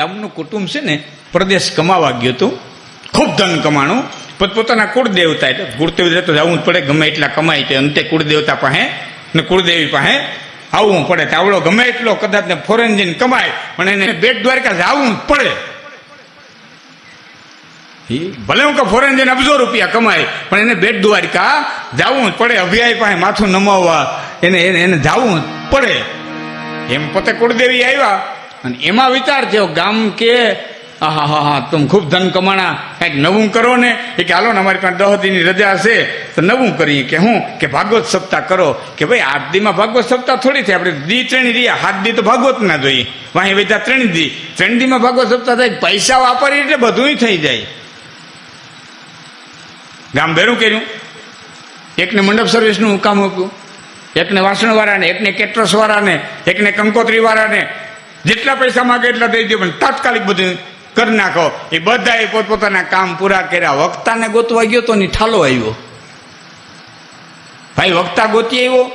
ગામનું કુટુંબ છે ને, પ્રદેશ કમાવા ગયું હતું. ખૂબ ધન કમાણું. પોતપોતાના કુળદેવતા, એટલે કુળદેવતા તો જવું જ પડે, ગમે એટલા કમાય તે અંતે કુળદેવતા પાસે ને કુળદેવી પાસે આવવું પડે. તાવડો ગમે એટલો કદાચ ને ફોરેન જઈને કમાય, પણ એને બેટ દ્વારકા જવું જ પડે. ભલે હું કે ફોરેન જઈને અબજો રૂપિયા કમાય, પણ એને બેટ દ્વારિકા જવું જ પડે. અભિયાય પાસે માથું નમાવવા એને એને જવું જ પડે. એમ પોતે કુળદેવી આવ્યા. અને એમાં વિચાર થયો, ગામ કે, આહા, હા હા તમે ખૂબ ધન કમાણા, કંઈક નવું કરો ને. એ કે, હાલો ને, અમારી પાસે દહદીની રજા છે, તો નવું કરીએ. કે હું? કે ભાગવત સપ્તાહ કરો. કે ભાઈ, આઠ ભાગવત સપ્તાહ થોડી થાય. આપણે દી ત્રણી રહ્યા હાથ દી તો ભાગવત ના જોઈએ. વાહી વેચા ત્રણ દી. ત્રણ દીમાં ભાગવત સપ્તાહ થાય, પૈસા વાપરીએ એટલે બધું થઈ જાય. ગામ ભેરું કર્યું. એકને મંડપ સર્વિસનું કામ આપ્યું. એકને વાસણવાળાને, એકને કેટરસવાળાને, એકને કંકોત્રીવાળાને જેટલા પૈસા માગે એટલા દઈ દો પણ તાત્કાલિક બધું કરી નાખો. એ બધાએ પોતપોતાના કામ પૂરા કર્યા. વક્તાને ગોતવા ગયો તો ઠાલો આવ્યો. ભાઈ, વક્તા ગોતી આવ્યો?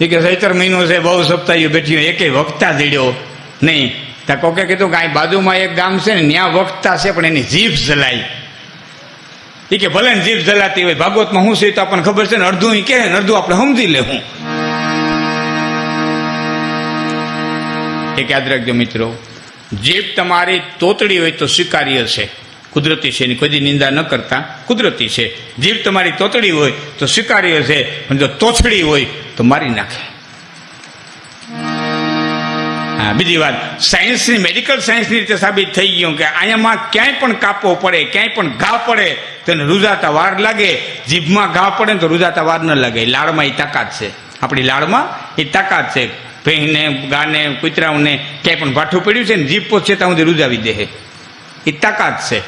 એ કે સૈતર મહિનો છે, બહુ સપ્તાહ બેઠી એકે વક્તા જડ્યો નહીં. ત્યાં કોકે કીધું કે અહીં બાજુમાં એક ગામ છે ને, ત્યાં વક્તા છે, પણ એની જીભ જલાઈ એ કે ભલે જીભ જલાતી હોય, ભાગવતમાં શું છે તો આપણને ખબર છે ને, અડધું એ કહે ને, અડધું આપણે સમજી લે હું એક યાદ રાખજો મિત્રો, જીભ તમારી તોતડી હોય તો સ્વીકાર્ય છે કુદરતી છે એની કોઈ નિંદા ન કરતા. કુદરતી છે. જીભ તમારી તોતડી હોય તો સ્વીકાર્ય છે પણ જો તોછડી હોય તો મારી નાખે. હા, બીજી વાત. સાયન્સની, મેડિકલ સાયન્સની રીતે સાબિત થઈ ગયું કે અહીંયામાં ક્યાંય પણ કાપવો પડે, ક્યાંય પણ ઘા પડે, તેને રૂજાતા વાર લાગે. જીભમાં ઘા પડે તો રૂજાતા વાર ન લાગે. લાળમાં એ તાકાત છે. આપણી લાળમાં એ તાકાત છે. ભેંને ગાને, કૂતરાઓને ક્યાંય પણ ભાઠું પડ્યું છે ને, જીભ પોચે ત્યાં સુધી રૂજાવી દે એ તાકાત છે.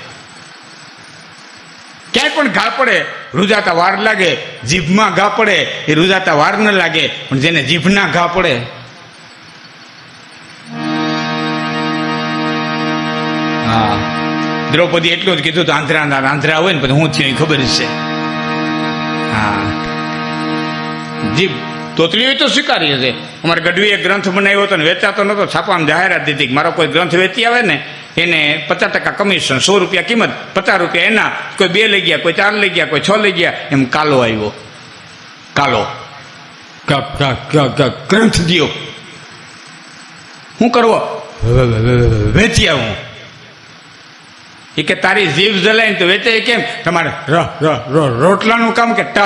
ક્યાંય પણ ઘા પડે રૂજાતા વાર લાગે, જીભમાં ઘા પડે, એ રૂજાતા વાર ન લાગે, પણ જેને જીભના ઘા પડે, હા. દ્રૌપદી એટલું જ કીધું તો આંધ્રા આંધ્રા હોય ને, પછી હું થયું ખબર છે. હા. જીભ તોતલી હોય તો સ્વીકારીએ છે અમારે ગઢવીએ ગ્રંથ બનાવ્યો હતો ને વેચાતો નહોતો છાપામાં જાહેરાત દીધી મારો કોઈ ગ્રંથ વેચી આવે ને, એને પચાસ ટકા કમિશન સો રૂપિયા કિંમત, પચાસ રૂપિયા એના, કોઈ બે લઈ ગયા, કોઈ ચાર લઈ ગયા, કોઈ છ લઈ ગયા, એમ કાલો આવ્યો. કાલો. ગ્રંથ દિયો શું કરવો? વેચી આવું. એ કે તારી જીભ જલાય ને તો વેચે કેમ? તમારે ર, રોટલાનું કામ કે ટ?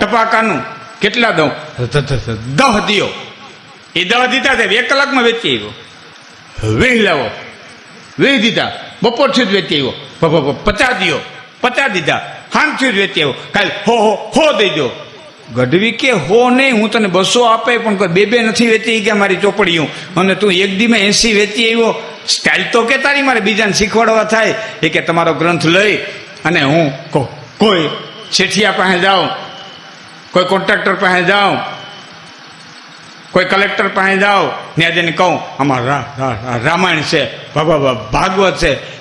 ટપાકાનું? કેટલા દઉં? દહ દિયો. એ દહ દીધા તે એક કલાકમાં વેચી આવ્યો. વેહ લાવો. વેહ દીધા. બપોર જ વેચી આવ્યો. પચાસ દિયો. પચાસ દીધા. હાંજથી જ વેચી આવ્યો. કાલ હો હો હો દઈ દો ગઢવી કે હો નહીં હું તને બસો આપે પણ કોઈ બે બે નથી વેચી ગયા મારી ચોપડીઓ. અને તું એક દીમાં એસી વેચી આવ્યો. સ્ટાઇલ તો કે તારી મારે બીજાને શીખવાડવા થાય. એ કે તમારો ગ્રંથ લઈ અને હું કોઈ શેઠિયા પાસે જાઉં. કોઈ કોન્ટ્રાક્ટર પાસે જાઉં કોઈ કલેક્ટર પાસે જાઓ, ત્યાં જઈને કહું, આમાં રા- રા- રા- રામાયણ છે બાબા ભાગવત છે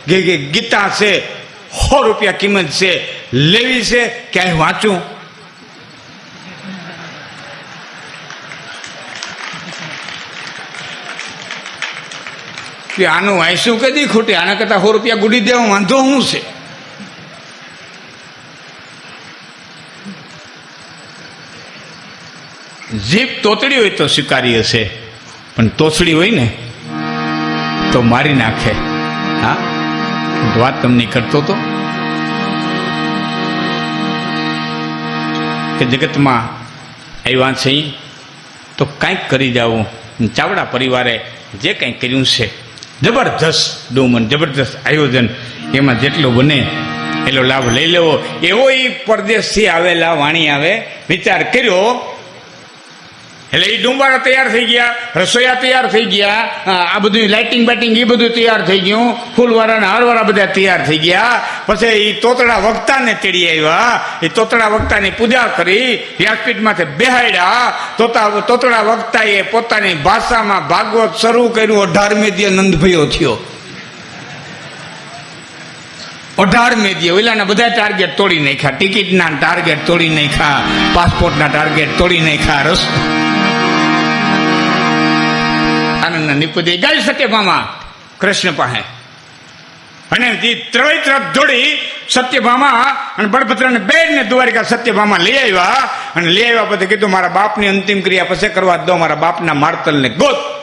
ગીતા છે, સો રૂપિયા કિંમત છે, લેવી છે, ક્યાંય વાંચું? કે આનું વાંચ્યું કદી ખોટી? આના કરતાં સો રૂપિયા ગુડી દેવા વાંધો શું છે? જીભ તોતડી હોય તો સ્વીકારી હશે. પણ તોતડી હોય ને, તો મારી નાખે. હા? વાત તમને કરતો તો. કે જગતમાં આવ્યા છે તો કાંઈક કરી જાવું ચાવડા પરિવારે જે કંઈ કર્યું છે, જબરજસ્ત ડોમન જબરજસ્ત આયોજન, એમાં જેટલો બને, એટલો લાભ લઈ લેવો. એવો એ પરદેશથી આવેલા વાણી આવે, વિચાર કર્યો એટલે એ ડુંબારા તૈયાર થઈ ગયા રસોઈયા તૈયાર થઈ ગયા આ બધું લાઇટિંગ બાઇટિંગ એ બધું તૈયાર થઈ ગયું. ફૂલવાળા ને હારવાળા બધા તૈયાર થઈ ગયા. પછી એ તોતડા વક્તાને તેડી આવ્યા. એ તોતડા વક્તાની પૂજા કરી, વ્યાસપીઠમાંથી બેહાડ્યા તોતા, તોતડા વક્તાએ પોતાની ભાષામાં ભાગવત શરૂ કર્યું અઢારમી દિય નંદભયો થયો. અઢારમે દિયે ઓલાના બધા ટાર્ગેટ તોડી નાખ્યા. ટિકિટના ટાર્ગેટ તોડી નાખ્યા. પાસપોર્ટના ટાર્ગેટ તોડી નાખ્યા. રસ. ભગવાનના નિપુદે શકે સત્યભામા કૃષ્ણ પાસે. અને જે ત્રણેય તરફ જોડી સત્યભામા અને બળભદ્રને બેનને દ્વારિકા સત્યભામા લઈ આવ્યા. અને લઈ આવ્યા પછી કીધું, મારા બાપની અંતિમ ક્રિયા પછી કરવા દો, મારા બાપના માર્તલને ગોત.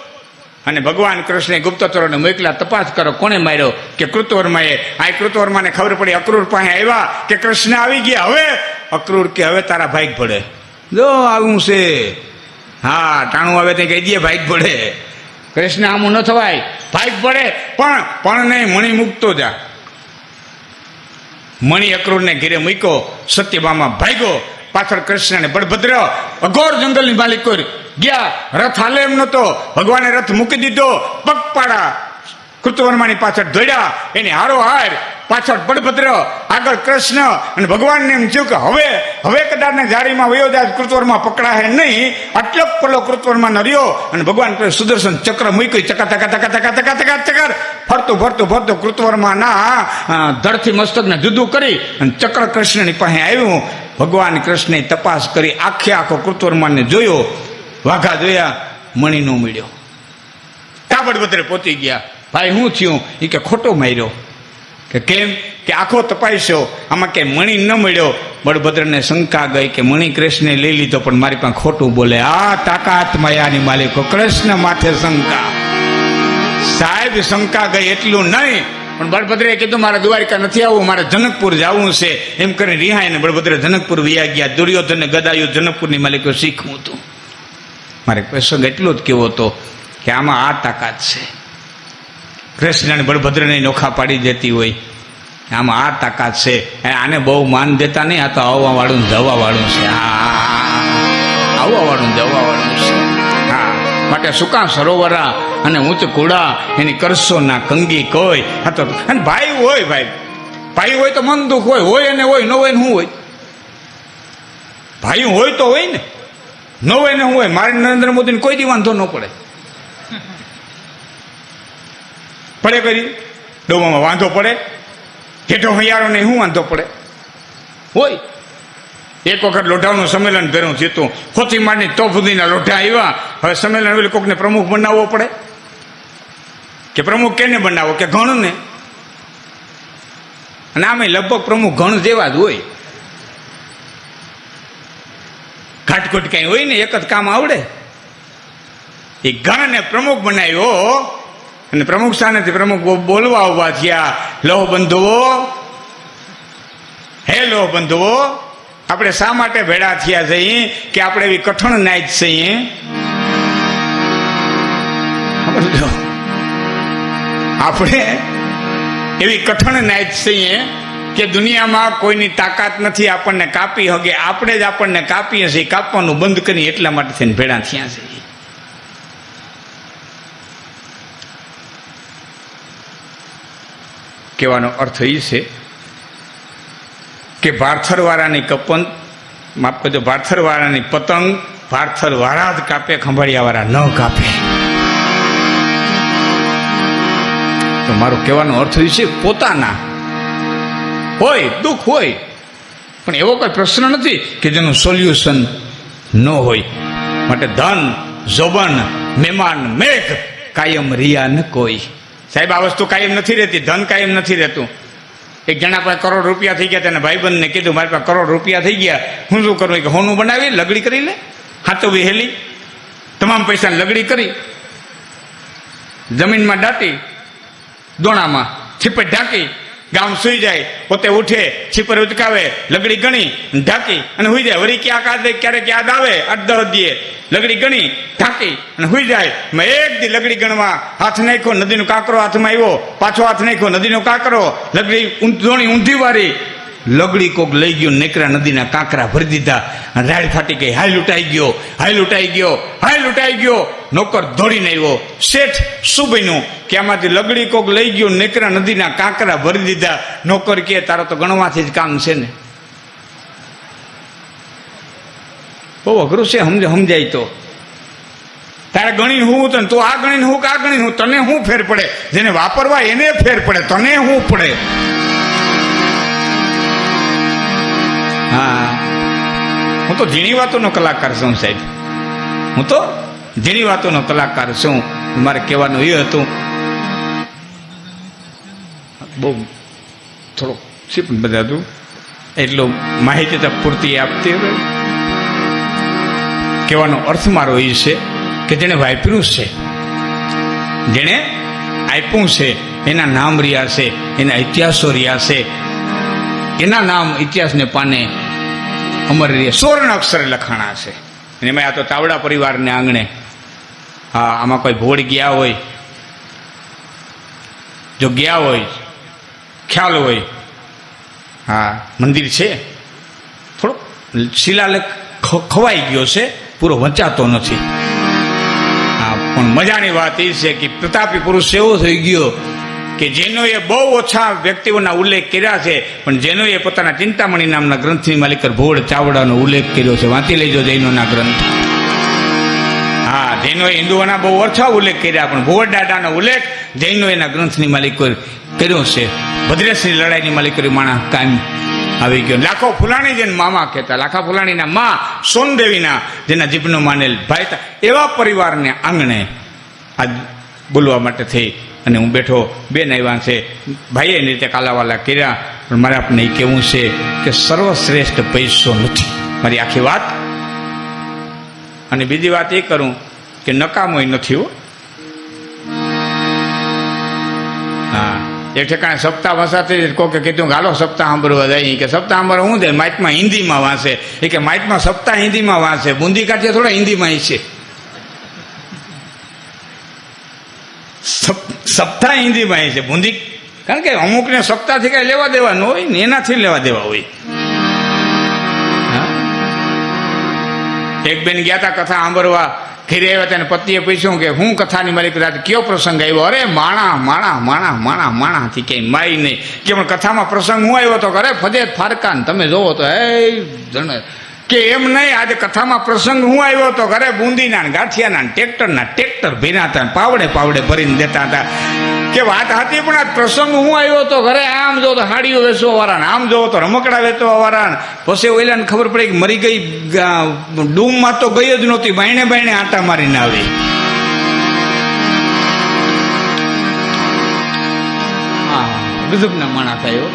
અને ભગવાન કૃષ્ણે ગુપ્તચરોને મોકલ્યા તપાસ કરો, કોણે માર્યો કે કૃતવર્માએ આ કૃતવર્માને ખબર પડી, અક્રૂર પાસે આવ્યા કે કૃષ્ણ આવી ગયા. હવે અક્રૂર કે, હવે તારા ભાઈ પડે જો આવું છે. હા, ટાણું આવે તે કહી દે ભાઈ પડે કૃષ્ણ, આમું ન થવાય. ભાઈ પડે પણ પણ નહીં, મણી મૂકતો જા. મણી અક્રૂરને ઘેરે મૂક્યો સત્યભામાં ભાગ્યો. પાછળ કૃષ્ણને બળભદ્ર અઘોર જંગલની માલિક ગયા. રથ હાલે એમ નતો ભગવાને રથ મૂકી દીધો. પગપાળા કૃતવર્માની પાછળ દોડ્યા. એની હારો હાર, પાછળ બળભદ્ર, આગળ કૃષ્ણ અને ભગવાનને એમ થયું કે હવે હવે કદાચ જાળીમાં વયો કૃતવર્મા પકડાય નહીં. આટલો પલો કૃતવર્મા રહ્યો અને ભગવાન સુદર્શન ચક્ર મૂકી ચકા ચકા ચકા ચકા ચકા ચકા ચકર ફરતું ફરતું ફરતું કૃતવર્માના ધડથી મસ્તકને જુદું કરી અને ચક્ર કૃષ્ણની પાસે આવ્યું. ભગવાન કૃષ્ણે તપાસ કરી, આખે આખો કૃતવર્માને જોયો. વાઘા જોયા, મણી નો મળ્યો. કાબડ બધરે પહોંચી ગયા. ભાઈ, શું થયું? એ કે ખોટો માર્યો. કે કેમ? કે આખો તપાસ્યો. આમાં કે મણી ન મળ્યો. બળભદ્રને શંકા ગઈ કે મણી કૃષ્ણે લઈ લીધો, પણ મારી પાસે ખોટું બોલે. આ તાકાત માયાની માલિકો, કૃષ્ણ માથે શંકા. સાહેબ, શંકા ગઈ એટલું નહીં, પણ બળભદ્રે કીધું, મારે દ્વારિકા નથી આવવું, મારે જનકપુર જવું છે. એમ કરીને રિહાઈને બળભદ્ર જનકપુર વિયા ગયા. દુર્યોધને ગદાયું જનકપુરની માલિકો શીખવું હતું. મારે પ્રસંગ એટલો જ કેવો હતો કે આમાં આ તાકાત છે. કૃષ્ણ અને બળભદ્રને નોખા પાડી દેતી હોય. આમાં આ તાકાત છે. આને બહુ માન દેતા નહીં, આ તો આવવા વાળું ને જવા વાળું છે. હા આવવા વાળું ને જવા વાળું છે. હા, માટે સુકા સરોવરા અને ઊંચ કુડા એની કરશો ના કંગી કોઈ. આ તો, અને ભાઈ હોય ભાઈ. ભાઈ હોય તો મન દુઃખ હોય હોય અને હોય, ન હોય ને શું હોય. ભાઈ હોય તો હોય ને. ન હોય ને હોય. મારે નરેન્દ્ર મોદીને કોઈ દી વાંધો ન પડે. પડે કરી? ડોબામાં વાંધો પડે? હેઠો હૈયારો નહીં શું વાંધો પડે? હોય. એક વખત લોઢાનું સંમેલન ભેરું જીતું. ખોતી મારની તો સુધીના લોઢા આવ્યા. હવે સંમેલન એટલે કોકને પ્રમુખ બનાવવો પડે? કે પ્રમુખ કેને બનાવો? કે ગણને? અને આમે લગભગ પ્રમુખ ગણ જેવા જ હોય. ઘાટઘૂટ કઈ હોય ને, એક જ કામ આવડે. એ ગણને પ્રમુખ બનાવ્યો. અને પ્રમુખ સ્થાનેથી પ્રમુખ બોલવા ઊભા થયા. લોહ બંધુઓ, હે લોહ બંધુઓ, આપણે શા માટે ભેડા થયા છીએ કે આપણે એવી કઠણ નાય છીએ? આપણે એવી કઠણ નાય છીએ કે દુનિયામાં કોઈની તાકાત નથી, આપણને કાપી હગે. આપણે જ આપણને કાપીએ છીએ. કાપવાનું બંધ કરી એટલા માટે થઈને ભેળા થયા છે કહેવાનો અર્થ એ છે કે ભારથરવાળાની કપન, માફ કરજો ભારથરવાળાની પતંગ ભારથરવાળા જ કાપે, ખંભાળિયાવાળા ન કાપે. તો મારો કહેવાનો અર્થ એ છે પોતાના હોય, દુઃખ હોય, પણ એવો કોઈ પ્રશ્ન નથી કે જેનું સોલ્યુશન ન હોય. માટે ધન જોબન મહેમાન, મેઘ કાયમ રિયા ન કોઈ. સાહેબ, આ વસ્તુ કાયમ નથી રહેતી, ધન કાયમ નથી રહેતું. એક જણા પાસે કરોડ રૂપિયા થઈ ગયા તેને ભાઈબંધને કીધું, મારી પાસે કરોડ રૂપિયા થઈ ગયા. હું શું કરું? કે હોનું બનાવી, લગડી કરી લે. હાથો વિહેલી. તમામ પૈસા લગડી કરી. જમીનમાં દાટી, દોણામાં છીપટ ઢાંકી ગામ સુઈ જાય, પોતે ઉઠે, છીપર ઉચકાવે, લગડી ગણી, ઢાંકી અને હુઈ જાય. વળી ક્યાંક આદે ક્યારેક યાદ આવે દસ દીએ લગડી ગણી, ઢાંકી અને હુઈ જાય. મેં એક દી લગડી ગણવા હાથ નાખ્યો, નદીનો કાંકરો હાથમાં આવ્યો, પાછો હાથ નાખ્યો, નદીનો કાંકરો, લગડી ઊંધોણી ઊંધી વાળી લગડી કોક લઈ ગયો, નેકરા નદીના કાંકરા ભરી દીધા રાડ ફાટી ગઈ હાય, લૂંટાઈ ગયો, હાય, લૂંટાઈ ગયો. લૂંટાઈ ગયો, નોકર દોડીને આવ્યો. શેઠ શું બન્યું? કે આમાંથી લગડી કોક લઈ ગયો, નેકરા નદીના કાંકરા ભરી દીધા. નોકર કે તારા તો ગણવાથી જ કામ છે ને. બહુ અઘરું છે, સમજ, સમજાય તો. તારે ગણીને હું તને, તું આ ગણીને હું કે આ ગણીને હું? તને શું ફેર પડે? જેને વાપરવા એને ફેર પડે, તને શું પડે? હા. હું તો ઝીણી વાતોનો કલાકાર છું સાહેબ. હું તો ઝીણી વાતોનો કલાકાર છું. મારે કહેવાનું એ હતું. બહુ થોડુંક પણ બધા હતું એટલું માહિતી તો પૂરતી આપતી કહેવાનો અર્થ મારો એ છે કે જેણે વાપર્યું છે, જેણે આપ્યું છે, એના નામ રહ્યા છે, એના ઇતિહાસો રહ્યા છે. એના નામ ઇતિહાસને પાને અમર રહ્યા સુવર્ણ અક્ષરે લખાણા છે. એમાં આ તો તાવડા પરિવારને આંગણે. હા, આમાં કોઈ ભોળ ગયા હોય, જો ગયા હોય, ખ્યાલ હોય. હા, મંદિર છે. થોડોક શિલાલેખ ખવાઈ ગયો છે, પૂરો વંચાતો નથી. હા, પણ મજાની વાત એ છે કે પ્રતાપી પુરુષ એવો થઈ ગયો કે જેનોએ બહુ ઓછા વ્યક્તિઓના ઉલ્લેખ કર્યા છે, પણ જેનોએ પોતાના ચિંતામણી નામના ગ્રંથની માલિકર ભોળ ચાવડાનો ઉલ્લેખ કર્યો છે. વાંચી લેજો જૈનોના ગ્રંથ. હા, જૈનોએ હિન્દુઓના બહુ ઓછા ઉલ્લેખ કર્યા, પણ ભોળ દાદાનો ઉલ્લેખ જૈનો એના ગ્રંથની માલિકો કર્યો છે. ભદ્રેશની લડાઈની માલિકો માણસ કાયમ આવી ગયો. લાખો ફુલાણી જેને મામા કહેતા, લાખા ફુલાણીના મા સોનદેવીના, જેના જીભનો માનેલ ભાઈ એવા પરિવારને આંગણે આ બોલવા માટે થઈ અને હું બેઠો બેન આવ્યા છે. ભાઈએ એની રીતે કાલાવાલા કર્યા, પણ મારે આપને એ કહેવું છે કે સર્વશ્રેષ્ઠ પૈસો નથી. મારી આખી વાત. અને બીજી વાત એ કરું કે નકામોય નથી હો. હા. એક ઠેકાણે સપ્તાહ વસાતી કોકે કીધું હાલો, સપ્તાહ સાંભળવા જાય. કે, સપ્તાહ સાંભળવા શું જાય? માઇકમાં હિન્દીમાં વાંચે એ કે, માઇકમાં સપ્તાહ હિન્દીમાં વાંચે બુંદી કાઢીએ થોડા હિન્દીમાં છે. સપ- સપ્તાહ હિન્દીમાં છે બુંદી કારણ કે અમુકને સપ્તાહથી કાંઈ લેવા દેવા ન હોય ને એનાથી લેવા દેવા હોય? એક બેન ગયા હતા કથા સાંભળવા. ઘેરે આવ્યા તેને પતિએ પૂછ્યું કે હું કથાની મારી કદાચ કયો પ્રસંગ આવ્યો? અરે, માણા માણા માણા માણા, માણાથી ક્યાંય માય નહીં. કે પણ કથામાં પ્રસંગ હું આવ્યો તો અરે ફજે ફારકાન. તમે જોવો તો એ જણે. કે એમ નહીં, આજે કથામાં પ્રસંગ હું આવ્યો તો ઘરે બુંદીના ને ગાંઠિયાના ને ટ્રેક્ટરના ટ્રેક્ટર ભીના હતા પાવડે પાવડે ભરીને દેતા હતા. કે વાત હતી પણ આ પ્રસંગ હું આવ્યો તો ઘરે આમ જો તો હાડીઓ વેચવા વાળા આમ જોવો તો રમકડા વેચવા ને. પછી ઓઈલાને ખબર પડી કે મરી ગઈ ડૂમમાં તો ગઈ જ નહોતી, બાયણે બાયણે આટા મારીને આવી. ગજબના માણા થયો